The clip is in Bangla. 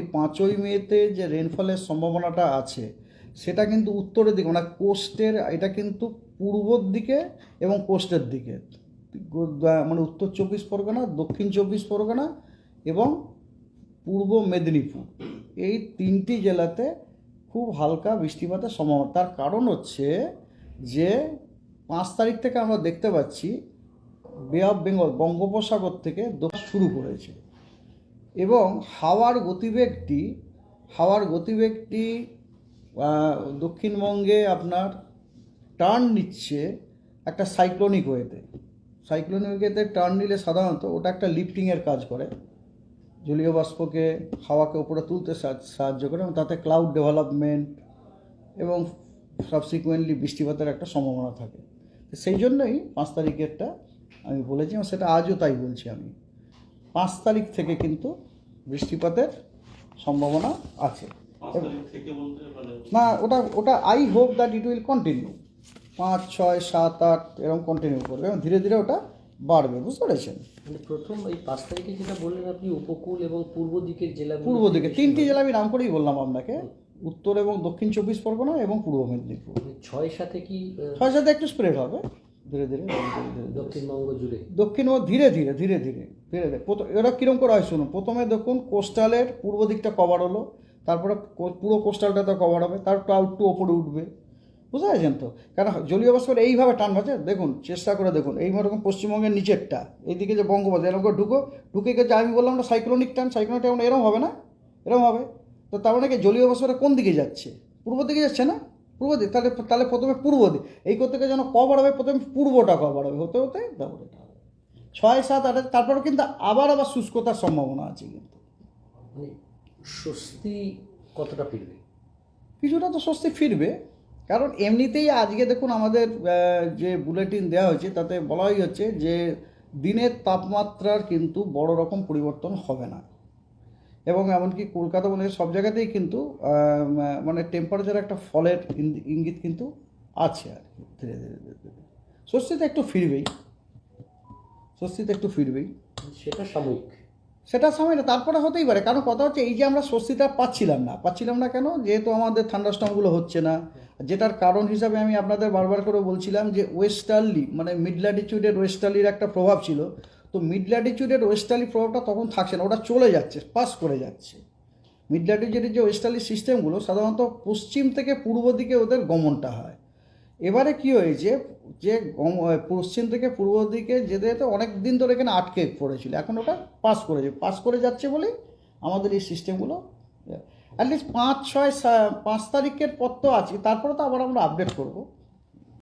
এই পাঁচই মেতে যে রেনফলের সম্ভাবনাটা আছে, সেটা কিন্তু উত্তরের দিকে মানে কোস্টের এটা কিন্তু পূর্বর দিকে এবং কোস্টের দিকে। মানে উত্তর চব্বিশ পরগনা, দক্ষিণ চব্বিশ পরগনা এবং পূর্ব মেদিনীপুর। এই তিনটি জেলাতে খুব হালকা বৃষ্টিপাতের সম্ভাবনা। তার কারণ হচ্ছে যে পাঁচ তারিখ থেকে আমরা দেখতে পাচ্ছি বে অফ বেঙ্গল বঙ্গোপসাগর থেকে দোষ শুরু করেছে। এবং হাওয়ার গতিবেগটি হাওয়ার গতিবেগটি দক্ষিণবঙ্গে আপনার টার্ন নিচ্ছে একটা সাইক্লোনিক ওয়েতে সাইক্লোনিক ওয়েতে টার্ন নিলে সাধারণত ওটা একটা লিফটিংয়ের কাজ করে। জলীয় বাষ্পকে, হাওয়াকে উপরে তুলতে সাহায্য- করে এবং তাতে ক্লাউড ডেভেলপমেন্ট এবং সাবসিকুয়েন্টলি বৃষ্টিপাতের একটা সম্ভাবনা থাকে। সেই জন্যই পাঁচ তারিখেরটা আমি বলেছি এবং সেটা আজও তাই বলছি আমি। পাঁচ তারিখ থেকে কিন্তু বৃষ্টিপাতের সম্ভাবনা আছে। পাঁচ তারিখ থেকে বলতে মানে না ওটা ওটা I hope that it will continue পাঁচ ছয় সাত আট এরকম কন্টিনিউ করবে। এবং ধীরে ধীরে ওটা বাড়বে বুঝতে পেরেছেন? মানে প্রথম এই পাঁচ তারিখে যেটা বললেন আপনি উপকূল এবং পূর্ব দিকের জেলা পূর্ব দিকে তিনটি জেলা আমি নাম করেই বললাম আপনাকে। উত্তর এবং দক্ষিণ চব্বিশ পরগনা এবং পূর্ব মেদিনীপুর। ছয় সাথে কি ছয় সাথে একটু স্প্রেড হবে। ধীরে ধীরে। দক্ষিণবঙ্গ জুড়ে? দক্ষিণ ও ধীরে ধীরে ধীরে ধীরে। ধীরে ধীরে প্রথম- এরা কীরকম করে হয় শুনুন। প্রথমে দেখুন, কোস্টালের পূর্ব দিকটা কভার হলো, তারপরে পুরো কোস্টালটা তো কভার হবে, তার ক্লাউড টু ওপরে উঠবে। বুঝতে পারছেন তো? কারণ জলীয় বাষ্পের এইভাবে টান আছে দেখুন, চেষ্টা করে দেখুন, এই রকম পশ্চিমবঙ্গের নিচেরটা, এইদিকে যে বঙ্গোপসাগর, এরকম করে ঢুকো, ঢুকে গেছে আমি বললাম না সাইক্লোনিক টান সাইক্লোনিক টান এরকম হবে না? এরকম হবে? তো তার মানে কি, জলীয় বাষ্পটা কোন দিকে যাচ্ছে? পূর্ব দিকে যাচ্ছে না? পূর্ব দিক, তাহলে তাহলে প্রথমে পূর্ব দিক, এই করতে গিয়ে যেন কভার হবে, প্রথমে পূর্বটা কভার হবে, হতে হতে, তারপরে। ছয় সাত আট তারপরে কিন্তু আবার আবার শুষ্কতার সম্ভাবনা আছে কিন্তু। মানে স্বস্তি কতটা ফিরবে? কিছুটা তো স্বস্তি ফিরবে কারণ এমনিতেই আজকে দেখুন আমাদের যে বুলেটিন দেওয়া হয়েছে তাতে বলাই হচ্ছে যে দিনের তাপমাত্রার কিন্তু বড় রকম পরিবর্তন হবে না। এবং এমনকি কলকাতা মানে সব জায়গাতেই কিন্তু মানে টেম্পারেচার একটা ফলের ইঙ্গি- ইঙ্গিত কিন্তু আছে আর কি ধীরে ধীরে ধীরে ধীরে। স্বস্তিতে একটু ফিরবেই। স্বস্তিতে একটু ফিরবেই। সেটা সাময়িক। সেটা সময় না তারপরে হতেই পারে। কারণ কথা হচ্ছে এই যে আমরা স্বস্তিটা পাচ্ছিলাম না পাচ্ছিলাম না কেন? যেহেতু আমাদের থান্ডারস্টমগুলো হচ্ছে না যেটার কারণ হিসাবে আমি আপনাদের বারবার করে বলছিলাম যে ওয়েস্টার্লি মানে মিড ল্যাটিচিউডের ওয়েস্টার্লির একটা প্রভাব ছিল। তো মিড ল্যাটিচিউডের ওয়েস্টার্লি প্রভাবটা তখন থাকছে না ওটা চলে যাচ্ছে পাস করে যাচ্ছে। মিড ল্যাটিচিউডের যে ওয়েস্টার্লি সিস্টেমগুলো সাধারণত পশ্চিম থেকে পূর্ব দিকে ওদের গমনটা হয়। এবারে কি হয়েছে? যে পশ্চিম থেকে পূর্ব দিকে যেতে যেতে অনেক দিন ধরে এখানে আটকে পড়েছিল। এখন ওটা পাস করেছে। পাস করে যাচ্ছে বলে আমাদের এই সিস্টেমগুলো অ্যাটলিস্ট পাঁচ, ছয় পাঁচ তারিখের পর তো আছে। তারপরে তো আবার আমরা আপডেট করব।